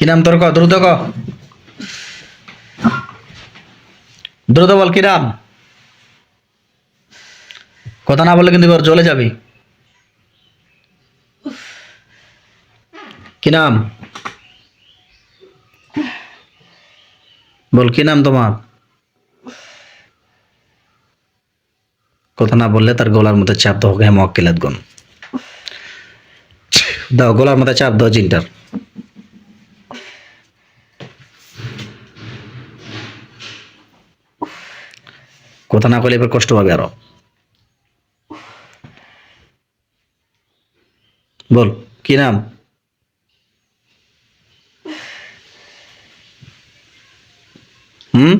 কি নাম তোর ক? দ্রুত ক। দ্রুত বল, কি নাম? কথা না বললে কিন্তু এবার চলে যাবি। কি নাম? বল, কি নাম তোমার? কথা না বললে তার গলার মধ্যে চাপ দাও হ্যাঁ মক্কেলাত গুন দাও, গলার মধ্যে চাপ দাও, জিনটার। কথা না করলে এবার কষ্ট পাবে আরো বল কি নাম হুম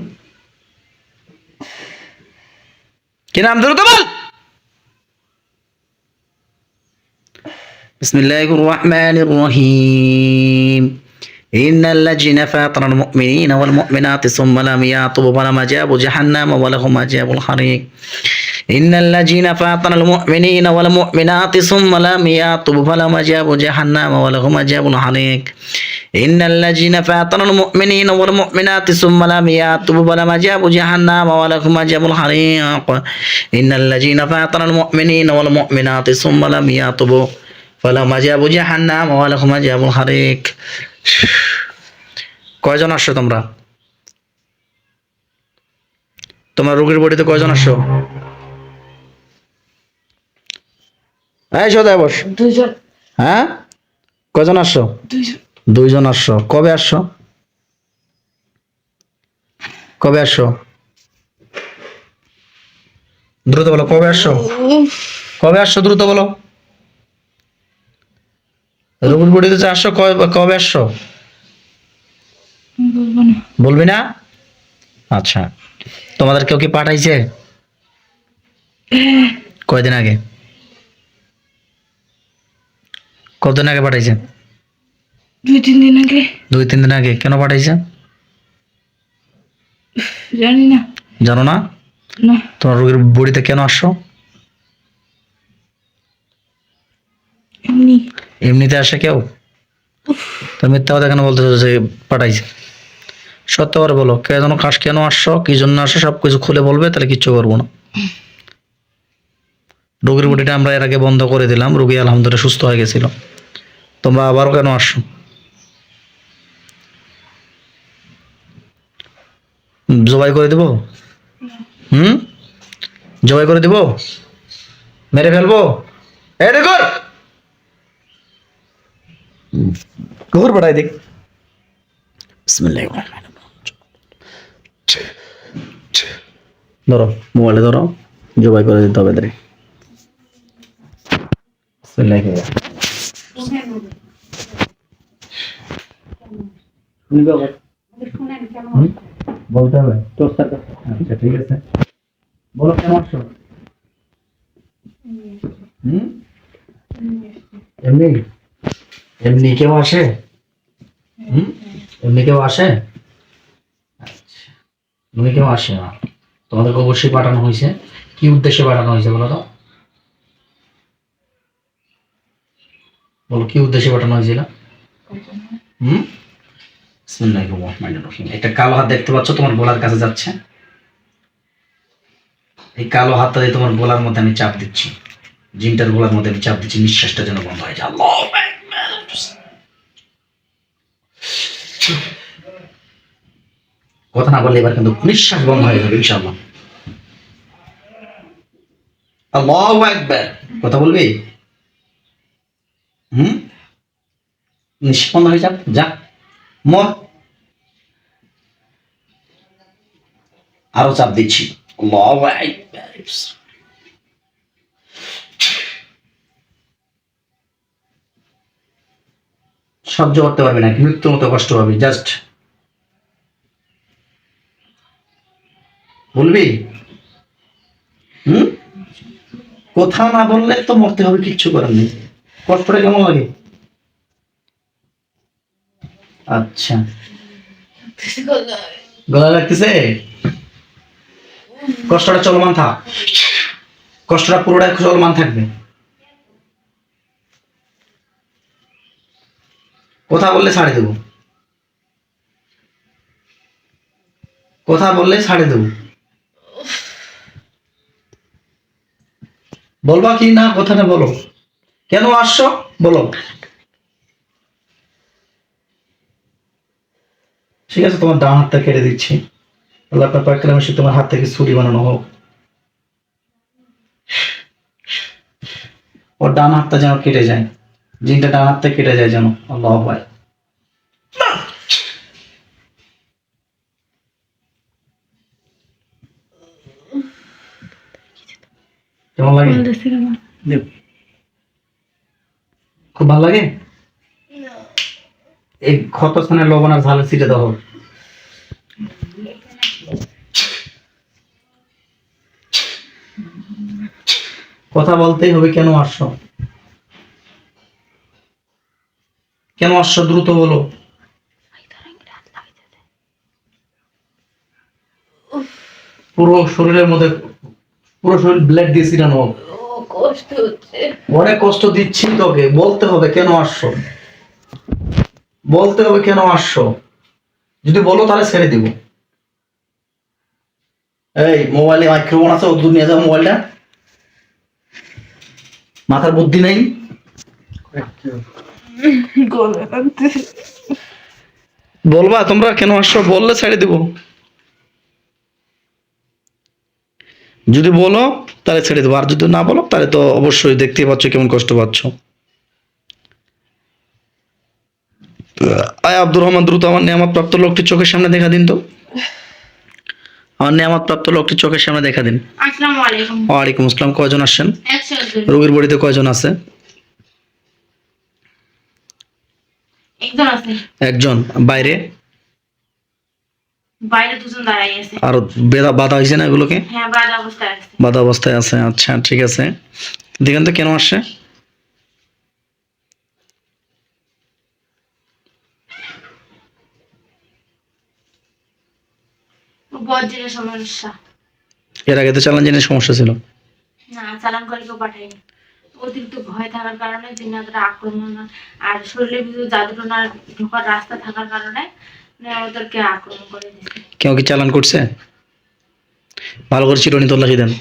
কি নাম দ্রুত বল بسم الله الرحمن الرحيم إن الذين فاطر المؤمنين والمؤمنات ثم لم يعطوا فلم جابوا جهنم ولهم عذاب الحريق إن الذين فاطر المؤمنين والمؤمنات ثم لم يعطوا فلم جابوا جهنم ولهم عذاب الحريق إن الذين فاطر المؤمنين والمؤمنات ثم لم يعطوا فلم جابوا جهنم ولهم عذاب الحريق إن الذين فاطر المؤمنين والمؤمنات ثم لم يعطوا فلهم عذاب جهنم ولهم عذاب الحريق কয়জন আসছো তোমরা? তোমার রোগীর বডিতে কয়জন আসছো? এই সদায় বস। দুইজন। হ্যাঁ? কয়জন আসছো? দুইজন। আসছো। কবে আসছো? কবে আসছো? দ্রুত বলো কবে আসছো? কবে আসছো দ্রুত বলো। রোগীর বডিতে আসছো কবে কবে আসছো? বলবি না। আচ্ছা। তোমাদের কেউ কি পাঠাইছে? কয়দিন আগে? কতদিন আগে পাঠাইছে? দুই তিন দিন আগে। দুই তিন দিন আগে। কেন পাঠাইছে? জানি না। জানো না? না। তোমার রোগীর বুড়িতে কেন আসছো? এমনি। এমনিতে আসে কেউ? তো মিথ্যা কথা কেন বলতেছো যে পাঠাইছে? সত্য করে বলো, কে যেন কাজ কেন আসছো, কি জন্য আসছো সব কিছু খুলে বলবে, তাহলে কিচ্ছু করব না। রোগীর বডিটা আমরা এর আগে বন্ধ করে দিলাম, রোগী আলহামদুলিল্লাহ সুস্থ হয়ে গেছিল। তোমরা আবারও কেন আসছো? জবাই করে দেবো? হুম? জবাই করে দেবো? মেরে ফেলব? এই দেখো কুকুর পাঠাই দেখ ধরো মোবাইলে ধরো জবাই করে দিতে হবে? বলতে হবে তোর স্যার আচ্ছা ঠিক আছে বলো আসছো হুম এমনি এমনি কেউ আসে? এমনি কেউ আসে? আচ্ছা। এমনি কেউ আসে না। তোমাদেরকে অবশ্যই পাঠানো হয়েছে। কি উদ্দেশ্যে পাঠানো হয়েছে বলো তো? বলো, কি উদ্দেশ্যে পাঠানো হয়েছিল? হুম? একটা কালো হাত দেখতে পাচ্ছ, তোমার গলার কাছে যাচ্ছে। এই কালো হাতটা দিয়ে তোমার গলার মধ্যে আমি চাপ দিচ্ছি। জিনটার গলার মধ্যে আমি চাপ দিচ্ছি, নিঃশ্বাসটা যেন বন্ধ হয়ে যায় আল্লাহু আকবার। কথা না বললে এবার কিন্তু নিঃশ্বাস বন্ধ হয়ে যাবে আকবার। কথা বলবি? হুম? নিঃশ্বাস হয়ে যাক, যা। মর। আরও চাপ দিচ্ছি। আকবার। সহ্য করতে পারবি না মৃত্যুর মতো কষ্ট পাবি জাস্ট বলবি? হুম? কোথাও না বললে তো মরতে হবে, কিচ্ছু করার নেই। কষ্টটা কেমন লাগে? আচ্ছা। গলা লাগতেছে? কষ্টটা চলমান থাক। কষ্টটা পুরোটা চলমান থাকবে। কথা বললে ছাড়ে দেব। কথা বললে ছাড়ে দেব। বলবা কি না, কথাটা বলো। কেন আসছো? বলো। ঠিক আছে, তোমার ডান হাতটা কেটে দিচ্ছি। আল্লাহ পাক কালামে সে তোমার হাত থেকে ছুরি বানানো হোক। ওর ডান হাতটা যেন কেটে যায়। জিনটা ডান হাতটা কেটে যায় যেন আল্লাহ ভাই কেমন লাগে। খুব ভালো লাগে? এই ক্ষত স্থানে লবণ আর ঝালের ছিটে দাও। কথা বলতেই হবে কেন আসছো? কেন আসছো দ্রুত বলো পুরো শরীরের মধ্যে, পুরো শরীর ব্লেড দিয়ে ছিটানো কষ্ট হচ্ছে অনেক কষ্ট দিচ্ছি তোকে, বলতে হবে কেন আসছো? বলতে হবে কেন আসছো? যদি বলো তাহলে ছেড়ে দিব। এই মোবাইলে মাইক্রোফোন আছে ওদূর নিয়ে যাও মোবাইলটা মাথার বুদ্ধি নেই? বলবা তোমরা কেন আসছো? বললে ছেড়ে দিব। যদি বলো তাহলে ছেড়ে দেবো। আর যদি না বলো তাহলে তো অবশ্যই দেখতেই পাচ্ছ কেমন কষ্ট পাচ্ছ। আয় আব্দুর রহমান দ্রুত আমার নিয়ামত প্রাপ্ত লোকটি চোখের সামনে দেখা দিন তো। আমার নিয়ামত প্রাপ্ত লোকটি চোখের সামনে দেখা দিন। ওয়ালাইকুম আসসালাম। কয়জন আসছেন? রোগীর বড়িতে কয়জন আছে? একজন আছে। একজন বাইরে? বাইরে দুজন দাঁড়াই আছে। আর বেদা বাধা হয়েছে না এগুলোকে? হ্যাঁ বাদ অবস্থায় আছে। বাধা অবস্থায় আছে আচ্ছা ঠিক আছে। দেখেন তো কেন আসছে? বজ্রের সমস্যা। এর আগে তো চালান জেনে সমস্যা ছিল। না চালান করে কেউ পাঠায়নি অতিরিক্ত ভয় থাকার কারণে জিনাতরা আক্রমণ আর শরীরের ভিতরে জাদুটনা ঢোকার রাস্তা থাকার কারণে ওদেরকে আক্রমণ করে দিচ্ছে কেউ কি চালান করছে? ভালো করে চিরুনি তল্লাশি দেন।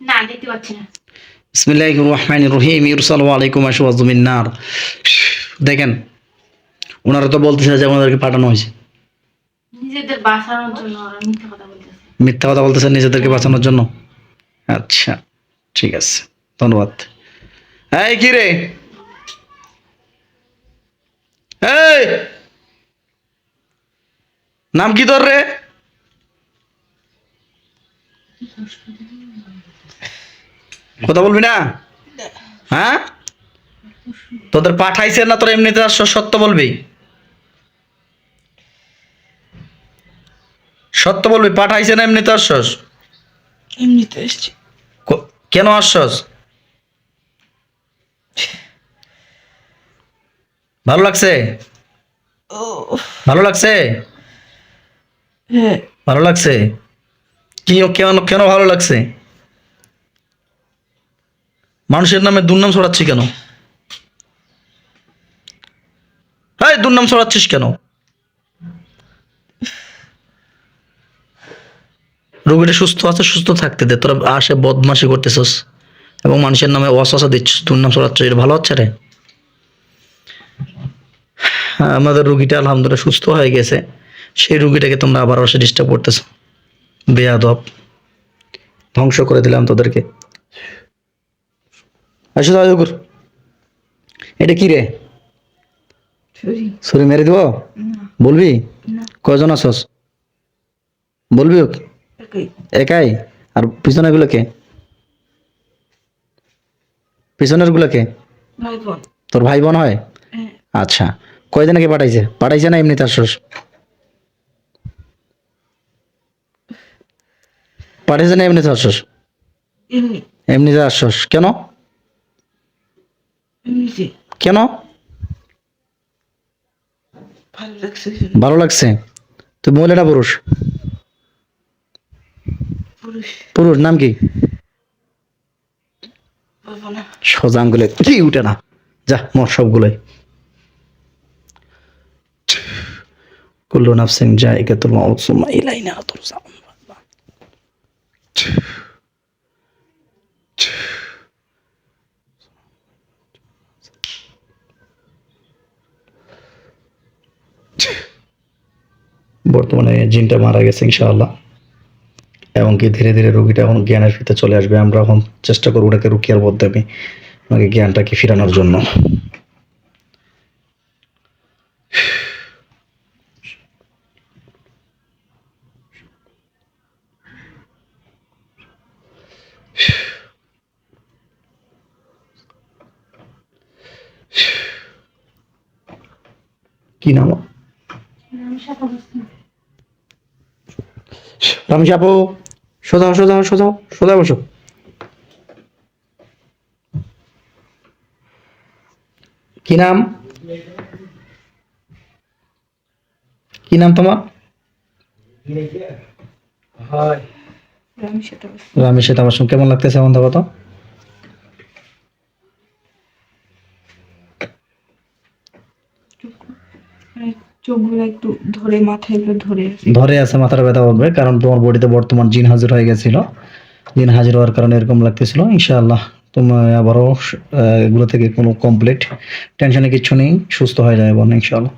না দেখতে পাচ্ছি না। রহিম ইরসাল আলাইকুম আশুয়াজুমিন নার দেখেন ওনারা তো বলতেছে যে আমাদেরকে পাঠানো হয়েছে। নিজেদের বাঁচানোর জন্য, ওরা মিথ্যা কথা বলতেছে। মিথ্যা কথা বলতেছেন নিজেদেরকে বাঁচানোর জন্য? আচ্ছা ঠিক আছে, ধন্যবাদ। এই, কি রে? এই! নাম কি তোর রে? কথা বলবি না? হ্যাঁ? তোদের পাঠাইছে না তোর এমনিতে সত্য বলবি? সত্য বলবি? পাঠাইছে না এমনিতে আসছস? এমনিতে এসছি কেন আসছস? ভালো লাগছে? ভালো লাগছে? হ্যাঁ। ভালো লাগছে? কি কেন কেন ভালো লাগছে? মানুষের নামে দুর্নাম ছড়াচ্ছি কেন? হ্যাঁ দুর্নাম ছড়াচ্ছিস কেন? রোগীটা সুস্থ আছে সুস্থ থাকতে দে। তোরা আসে বদমাশি করতেছস। এবং মানুষের নামে অশাসা দিচ্ছিস। দুর্নাম ছড়াচ্ছ এটা ভালো হচ্ছে রে? হ্যাঁ, আমাদের রুগীটা আলহামদুলিল্লাহ সুস্থ হয়ে গেছে। সেই রুগীটাকে তোমরা আবার অবশ্যই ডিস্টার্ব করতেছো। বেয়াদব। ধ্বংস করে দিলাম তোদেরকে। আসো তাহলে এটা কি রে? ছুরি। ছুরি মেরে দিব? বলবি? না। কয়জন আছস? বলবি ওকে? একই? আর পিছনের গুলোকে পিছনের গুলোকে ভাই বোন তোর ভাই বোন হয়? হ্যাঁ। আচ্ছা। কয়জনকে পাঠাইছে? পাঠাইছে না এমনিতে আসছস পাঠাইছে না এমনিতে এমনি। এমনিতে আসছস কেন? কেন? ভালো লাগছে। ভালো লাগছে? তুই মহিলাটা পুরুষ? পুরুষ। নাম কি? উঠে না। যা মর সবগুলোই। কুল্লু বর্তমানে জিনটা মারা গেছে ইনশাআল্লাহ। এবং কি ধীরে ধীরে রোগীটা এখন জ্ঞানের ফিতে চলে আসবে। আমরা এখন চেষ্টা করব ওটাকে রুকিয়ার মাধ্যমে ওনাকে জ্ঞানটাকে ফিরানোর জন্য। কি নাম? রামেশ আপু। সোজা বসো। কি নাম? কি নাম তোমার? রামেশ সঙ্গে কেমন লাগতেছে এখন দেখো তো? মানে চোখগুলো একটু ধরে মাথায় ধরে আছে ধরে আছে মাথার ব্যথা হবে কারণ তোমার বডিতে বর্তমান জিন হাজির হয়ে গেছিল। জিন হাজির হওয়ার কারণে এরকম লাগতেছিল। ইনশাআল্লাহ তোমার আবারও আহ, এগুলো থেকে কোনো কমপ্লিট টেনশনে কিচ্ছু নেই সুস্থ হয়ে যাবে বল ইনশাআল্লাহ।